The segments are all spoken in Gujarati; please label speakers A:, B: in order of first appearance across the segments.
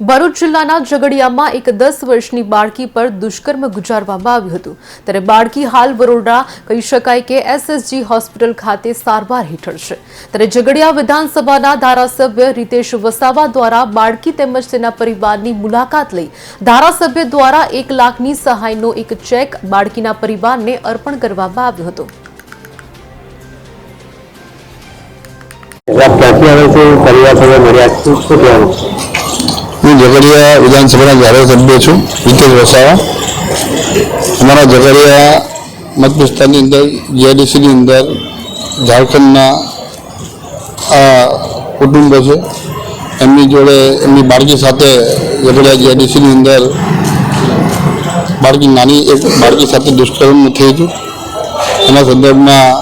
A: ભરૂચ જિલ્લાના ઝઘડિયામાં એક દસ વર્ષની બાળકી પર દુષ્કર્મ ગુજારવામાં આવ્યું હતું. ત્યારે બાળકી હાલ બરોડા કહી શકાય કે એસએસજી હોસ્પિટલ ખાતે સારવાર હેઠળ છે. ત્યારે ઝઘડિયા વિધાનસભાના ધારાસભ્ય રીતેશ વસાવા દ્વારા બાળકી તેમજ તેના પરિવારની મુલાકાત લઈ ધારાસભ્ય દ્વારા એક લાખની સહાયનો એક ચેક બાળકીના પરિવારને અર્પણ કરવામાં આવ્યો હતો.
B: પરિવાર સાથે મળ્યા શું કહેવાનું
C: હું ઝઘડિયા વિધાનસભાના ધારાસભ્ય છું, હિતેશ વસાવા. અમારા ઝઘડિયા મતવિસ્તારની અંદર જીઆઈડીસીની અંદર, ઝારખંડના આ કુટુંબો છે. એમની જોડે, એમની બાળકી સાથે ઝઘડિયા જીઆઈડીસીની અંદર, બાળકી નાની, એક બાળકી સાથે દુષ્કર્મ થયું હતું. એના સંદર્ભમાં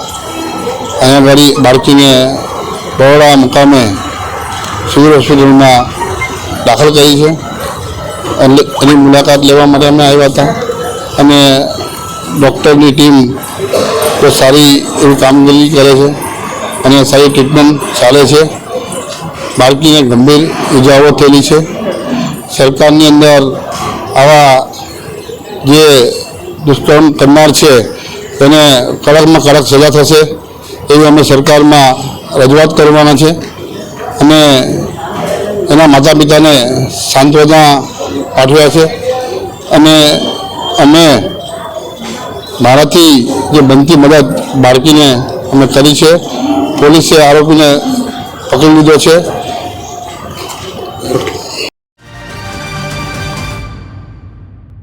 C: અહીંયા મારી બાળકીને બરોડા મુકામે સિવિલ હોસ્પિટલમાં દાખલ કરી છે. અને એની મુલાકાત લેવા માટે અમે આવ્યા હતા. અને ડૉક્ટરની ટીમ તો સારી એવી કામગીરી કરે છે અને સારી ટ્રીટમેન્ટ ચાલે છે. બાળકીને ગંભીર ઇજાઓ થયેલી છે. સરકારની અંદર આવા જે દુષ્કર્મ કરનાર છે તેને કડકમાં કડક સજા થશે એવી અમે સરકારમાં રજૂઆત કરવાના છે. અને એના માતા પિતાને સાંત્વના પાઠવ્યા છે. અને અમે મારાથી જે બનતી મદદ બાળકીને અમે કરી છે. પોલીસે આરોપીને પકડી લીધો છે.